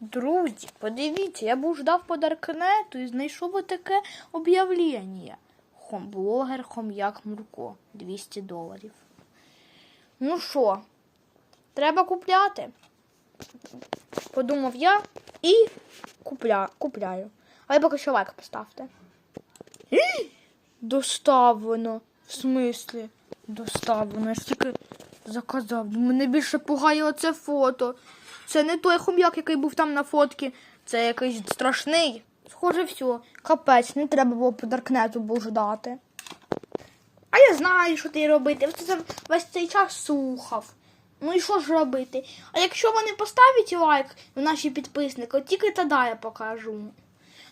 Друзі, подивіться, я був ждав по Даркнету і знайшов отаке об'явлення. Хомблогер Хом'як Мурко 200 доларів. Ну що, треба купляти? Подумав я і купля, купляю. Але поки що лайк поставте. Доставлено. В смислі? Доставлено. Я ж тільки заказав. Мене більше пугає оце фото. Це не той хом'як, який був там на фотці. Це якийсь страшний. Схоже, все. Капець, не треба було по Даркнету був ждати. А я знаю, що ти робити. Я весь цей час слухав. Ну і що ж робити? А якщо вони поставлять лайк в наші підписники, тільки тоді я покажу.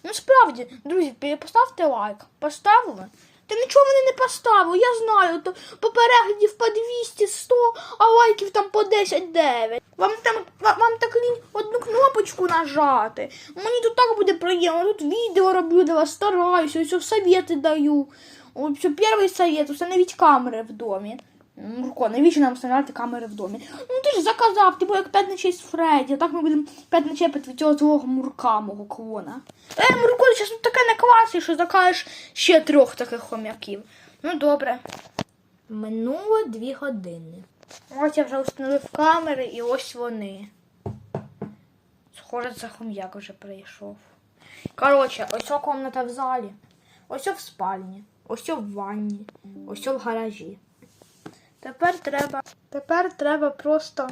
Ну справді, друзі, поставте лайк. Поставили? Та нічого вони не поставив, я знаю, то по переглядів по 200, 100, а лайків там по 10, 9. Вам там вам так лінь одну кнопочку нажати. Мені тут так буде приємно. Тут відео роблю для вас, стараюся, все совєти даю. Ось перший совет, установіть камери в домі. Мурко, навіщо нам встановити камери в домі? Ну ти ж заказав, типу як 5 ночей з Фредді, так ми будемо 5 ночей проти цього злого мурка, мого клона. Е, Мурко, ти зараз тут таке накласиш, що закажеш ще трьох таких хом'яків. Ну добре. Минуло дві години. Ось я вже встановив камери і ось вони. Схоже, це хом'як вже прийшов. Коротше, ось комната в залі, ось в спальні, ось в ванні, ось в гаражі. Тепер треба. Тепер треба просто.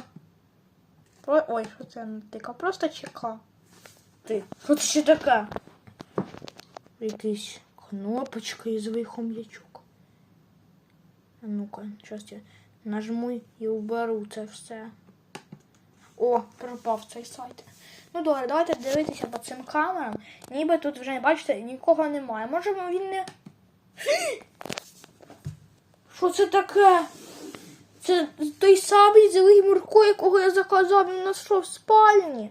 Про... Ой, що це натика? Просто чека. Ти. Що це ще таке? Якісь кнопочки і звий хом'ячок. А ну-ка, щось я нажму і уберу це все. О, пропав цей сайт. Ну добре, давайте дивитися по цим камерам. Ніби тут вже, бачите, нікого немає. Може він не. Що це таке? Це той самий злий Мурко, якого я заказав він що в спальні.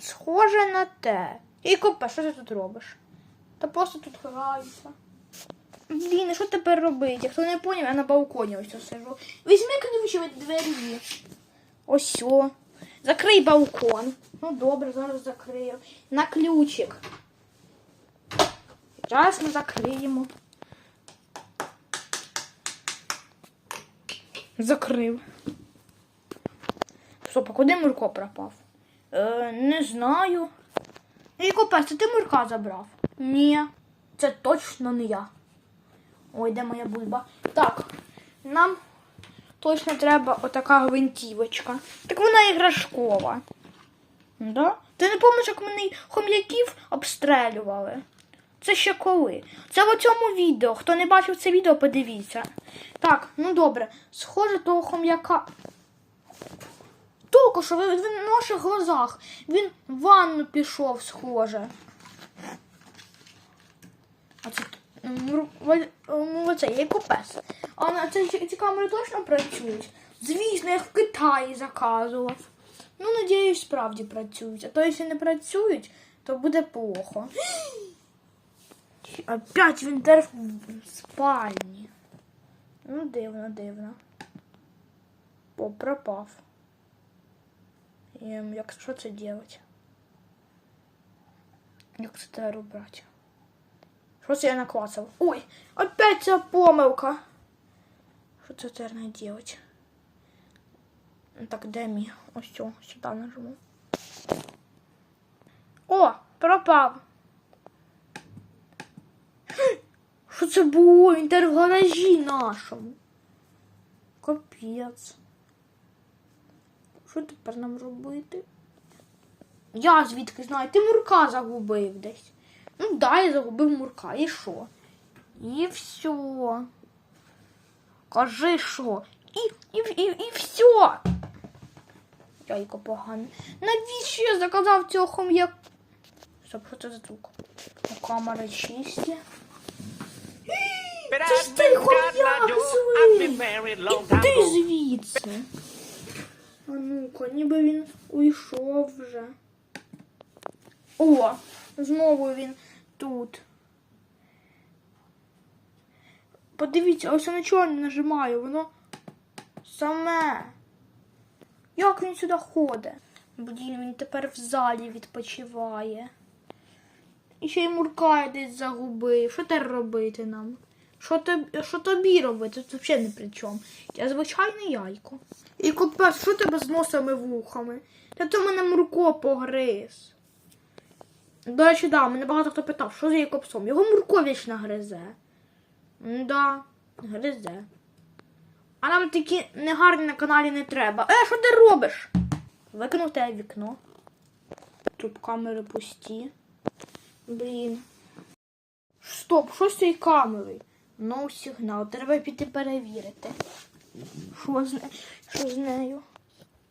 Схоже на те. І копе, що ти тут робиш? Та просто тут граюся. Блін, що тепер робити? Хто не поняв, я на балконі ось сижу. Візьми ключі від двері. Ось. Закрий балкон. Ну добре, зараз закрию. На ключик. Зараз ми закриємо. Закрив. Стоп, а куди Мурко пропав? Е, не знаю. Ей, копець, це ти Мурка забрав? Ні, це точно не я. Ой, де моя бульба? Так, нам точно треба отака гвинтівочка. Так вона іграшкова. Да? Ти не пам'ятаєш, як мене хом'яків обстрелювали? Це ще коли? Це в цьому відео. Хто не бачив це відео, подивіться. Так, ну добре. Схоже, того хом'яка. Тільки що він на наших глазах. Він в ванну пішов, схоже. А це м, м, м, оце є копес. А ці камери точно працюють? Звісно, я в Китаї заказував. Ну, надіюсь, справді працюють. А то якщо не працюють, то буде плохо. Опять він в спальні. Ну, дивно, дивно. О, пропав. Ем, як що це делать? Як це тепер убрати? Що це я наклацав? Ой, опять ця помилка. Що це не делать? Так, де мій? Ось цю, сюди нажму. О, пропав. Що це було? Він тепер в гаражі нашому. Капець. Що тепер нам робити? Я звідки знаю, ти мурка загубив десь. Ну да, я загубив мурка. І що? І все. Кажи що? І, і, і, і все. Яйко погано. Навіщо я заказав цього хом'як? Стоп, що це за звук? Камера чисті. Це ж ти long Іди звідси. А ну-ка, ніби він уйшов вже. О, знову він тут. Подивіться, ось я нічого не нажимаю, воно саме. Як він сюди ходить? Блін, він тепер в залі відпочиває. І ще й муркає десь загубив. Що тепер робити нам? Що тобі, що тобі робити? Тут взагалі не при чому. Я звичайне яйко. І купець, що тебе з носами вухами? Та то мене Мурко погриз. До речі, да, мене багато хто питав, що з Якобсом. Його Мурко вічно гризе. Да, гризе. А нам такі негарні на каналі не треба. Е, що ти робиш? Викинув тебе вікно. Тут камери пусті. Блін. Стоп, що з цією камерою? Ну, сигнал, треба піти перевірити. Що з, що з нею?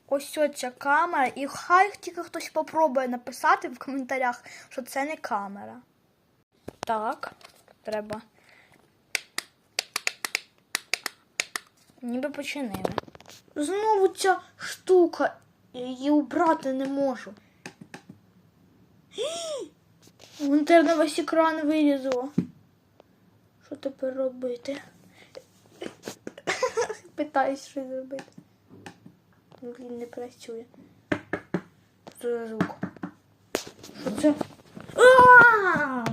Ось ця камера, і хай тільки хтось попробує написати в коментарях, що це не камера. Так, треба. Ніби починили. Знову ця штука. Її убрати не можу. Вон на весь екран вилізло. Що тепер робити? Питаюсь щось зробити. Блін, не працює. Що? Що це? А!